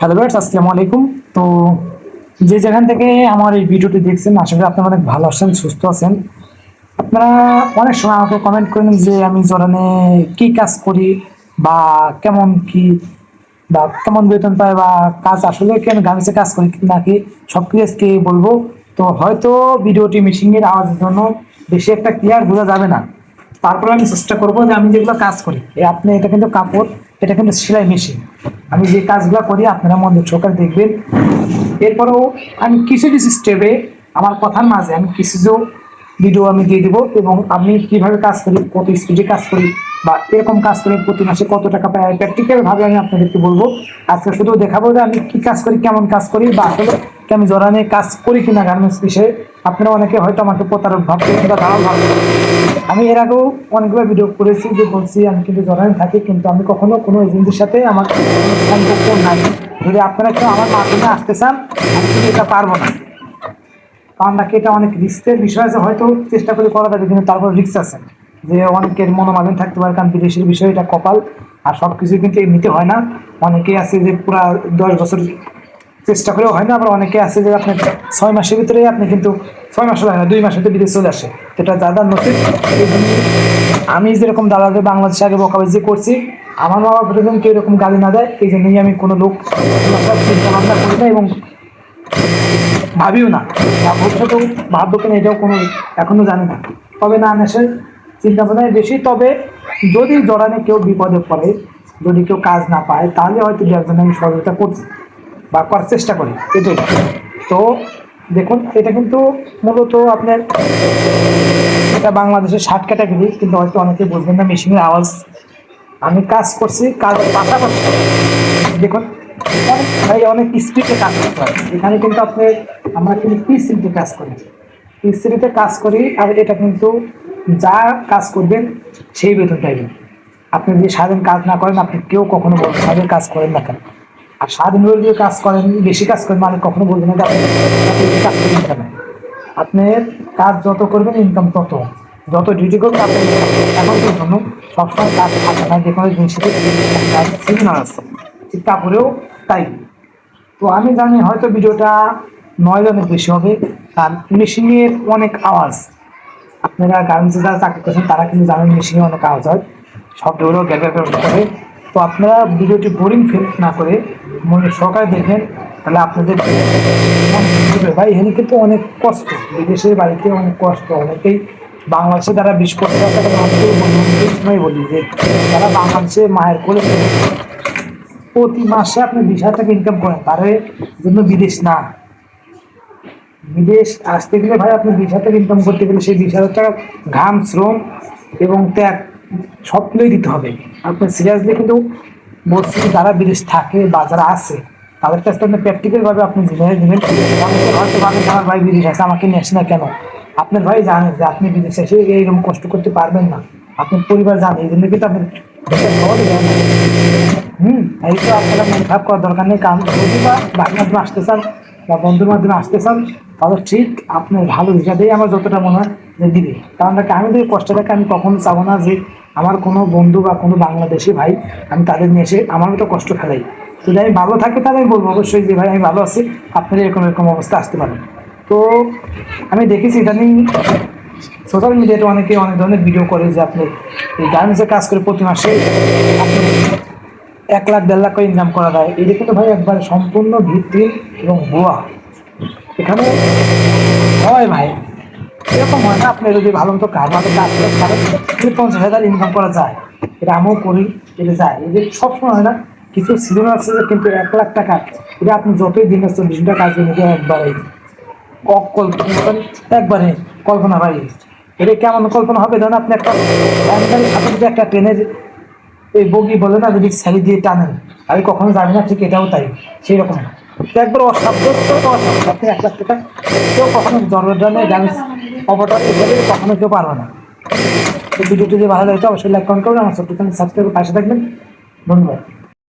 Hello guys, আসসালামু আলাইকুম। তো যে যেখান থেকে আমার এই ভিডিওটি দেখছেন, আশা করি আপনারা অনেক ভালো আছেন, সুস্থ আছেন। আপনারা অনেক সময় আমাকে কমেন্ট করেন যে আমি জরানে কি কাজ করি বা কেমন কি বা কেমন বেতন পাই বা কাজ আসলে কেন গামিছে কাজ করি নাকি সব কিছু আজকে বলব। তো হয়তো ভিডিওটি মেশিনের আওয়াজের জন্য বেশি একটা ক্লিয়ার বোঝা যাবে না। তারপরে আমি চেষ্টা করব যে আমি যেগুলো কাজ করি আপনি এটা কিন্তু কাপড়, এটা কিন্তু সেলাই মেশিন। আমি যে কাজগুলো করি, আপনারা মন দিয়ে সহকারে দেখবেন। এরপরেও আমি কিছু কিছু স্টেপে আমার কথার মাঝে আমি কিছু ভিডিও আমি দিয়ে দেবো এবং আমি কীভাবে কাজ করি, কত স্পিডে কাজ করি বা এরকম কাজ করে প্রতি মাসে কত টাকা পাই প্র্যাকটিক্যালভাবে আমি আপনাদেরকে বলব। আজকে শুধু দেখাবো যে আমি কী কাজ করি, কেমন কাজ করি বা আসলে কি আমি জরানে কাজ করি কিনা গার্মেন্টস বিষয়ে, আপনারা অনেকে হয়তো আমাকে প্রতারক ভাবতে বা দালাল ভাবতে আমি এর আগেও অনেকবার ভিডিও করেছি যে বলছি, আমি কিন্তু জরানে থাকি, কিন্তু আমি কখনো কোনো এজেন্সির সাথে আমার সম্পর্ক নাই। যদি আপনারা কেউ আমার মাধ্যমে আসতে চান, আমি কিন্তু এটা পারব না। কারণ নাকি এটা অনেক রিস্কের বিষয় আছে, হয়তো চেষ্টা করে করা যাবে, কিন্তু তারপর রিস্ক আছে। যে অনেকের মনোমালিন থাকতে পারে, কারণ বিদেশের বিষয়, এটা কপাল। আর সব কিছু কিন্তু এমনিতে হয় না। অনেকেই আছে যে পুরা দশ বছর চেষ্টা করেও হয় না, আবার অনেকে আছে যে আপনার ছয় মাসের ভিতরে আপনি কিন্তু ছয় মাসও লাগে না, দুই মাসে ভিতরে বিদেশ চলে আসে। এটা দাদার জন্য আমি যেরকম দাদাদের বাংলাদেশে আগে বকাবাজি করছি, আমার বাবা প্রতিদিন কেউ এরকম গালি না দেয়, এই জন্যই আমি কোনো লোক চিন্তা ভাবনা করি না এবং ভাবিও না। ভবিষ্যতেও ভাববো কিনা এটাও কোনো এখনও জানি না। তবে না নেশে চিন্তা ভাবনায় বেশি, তবে যদি জড়ানে কেউ বিপদে পড়ে, যদি কেউ কাজ না পায়, তাহলে হয়তো দু একজন আমি সহযোগিতা করছি। বা করার চেষ্টা করি, এটাই। তো দেখুন, এটা কিন্তু মূলত আপনার এটা বাংলাদেশের ষাট ক্যাটাগরি কিন্তু হয়তো অনেকে বুঝবেন না মেশিনের আওয়াজ। আমি কাজ করছি কাজের পাশাপাশি। দেখুন, ভাই, অনেক স্পিডে কাজ করতে হয়। এখানে কিন্তু আপনি, আমরা কিন্তু পিসিতে কাজ করি। পিসিতে কাজ করি, আর এটা কিন্তু যা কাজ করবেন, সেই বেতন পাইবেন আপনি যদি সারাদিন কাজ না করেন, আপনি কেউ কখনো সারাদিন কাজ করেন না কেন। আর সারাদিন ধরে যদি কাজ করেন, বেশি কাজ করেন মানে কখনো বলবেন না কাজ করবেন কেন আপনার কাজ যত করবেন ইনকাম তত। যত ডিউটি করবেন, আপনি এখন জন্য সবসময় কাজ থাকে না, যে কোনো জিনিসের সিগনাল আছে। ঠিক কাপড়েও তাই। তো আমি জানি হয়তো ভিডিওটা নয় জনের বেশি হবে। আর মেশিনের অনেক আওয়াজ। আপনারা গার্মেন্টসে যারা চাকরি করছেন, তারা কিন্তু জানেন মেশিনে অনেক আওয়াজ হয়। সব শব্দগুলো গ্যাপ গ্যাপ করে। তো আপনারা ভিডিওটি বোরিং ফিল না করে মনে সহকারে দেখবেন তাহলে আপনাদের ভাই এখানে কিন্তু অনেক কষ্ট। বিদেশের বাড়িতে অনেক কষ্ট। অনেকেই বাংলাদেশে তারা বিশ কোটি বলি যে তারা বাংলাদেশে মায়ের থাকে, প্রতি মাসে আপনি বিশ হাজার টাকা ইনকাম করেন। তার জন্য বিদেশ না। বিদেশ আসতে গেলে ভাই আপনি বিশ হাজার টাকা ইনকাম করতে গেলে সেই বিশ হাজার টাকা ঘাম শ্রম এবং ত্যাগ সবগুলোই দিতে হবে। আপনি সিরিয়াসলি কিন্তু বলছি যারা বিদেশ থাকে বা যারা আছে, তাদের কাছে আপনি প্র্যাকটিক্যাল ভাবে আপনি জেনে দিবেন হয়তো আমার ভাই বিদেশ আছে, আমাকে নিয়ে আসে না কেন আপনার ভাই জানে যে আপনি বিদেশে এসে এইরকম কষ্ট করতে পারবেন না আপনার পরিবার জানে, এই জন্য কিন্তু আপনি। হুম, এই তো আপনারা মন খারাপ করার দরকার নেই, কারণ বা বাংলাদেশ আসতে চান বা বন্ধুর মাধ্যমে আসতে চান, তাহলে ঠিক আপনার ভালো হিসাবেই আমার যতটা মনে হয় দিবে। কারণ দেখে আমি যদি কষ্ট থাকে আমি কখনো চাবো না যে আমার কোনো বন্ধু বা কোনো বাংলাদেশি ভাই, আমি তাদের নিয়ে এসে আমারও তো কষ্ট ফেলাই। যদি আমি ভালো থাকি, তাহলে আমি বলব অবশ্যই যে, ভাই, আমি ভালো আছি। আপনারা এরকম এরকম অবস্থা আসতে পারেন তো আমি দেখেছি ইদানিং সোশ্যাল মিডিয়াতে অনেকে অনেক ধরনের ভিডিও করে যে, আপনি এই গার্মেন্টসে কাজ করে প্রতি মাসে আপনি এক লাখ, দেড় লাখ করে ইনকাম করা যায়। এটা কিন্তু ভাই, একবার সম্পূর্ণ ভিত্তিহীন এবং ভুয়া। এখানে হয় ভাই, এরকম হয় না, আপনি যদি ভালো মতো কাজ মতো কাজ করে পারেন পঞ্চাশ হাজার ইনকাম করা যায়, এটা আমিও করি, এটা যায়। এই যে সবসময় হয় না, কিছু সিজন আছে যে কিন্তু এক লাখ টাকা, এটা আপনি যতই দিন আসছেন টাকা কাজ এটা একবারে। কল্পনা একবারে কল্পনা ভাই। এটা কেমন কল্পনা হবে ধরেন আপনি একটা একটা ট্রেনের এই বগি বলে না, যদি স্যালি দিয়ে টানেন আমি কখনো জানি না ঠিক এটাও তাই সেই রকম একবার অসাধ্য আপনি এক লাখ টাকা কেউ কখনো জন্মদানে ড্যান্স অবদান এভাবে কখনো কেউ পারবে না। ভিডিওটি যদি ভালো লাগে অবশ্যই লাইক কমেন্ট করবেন, আমার ছোট্ট সাবস্ক্রাইব পাশে থাকবেন। ধন্যবাদ।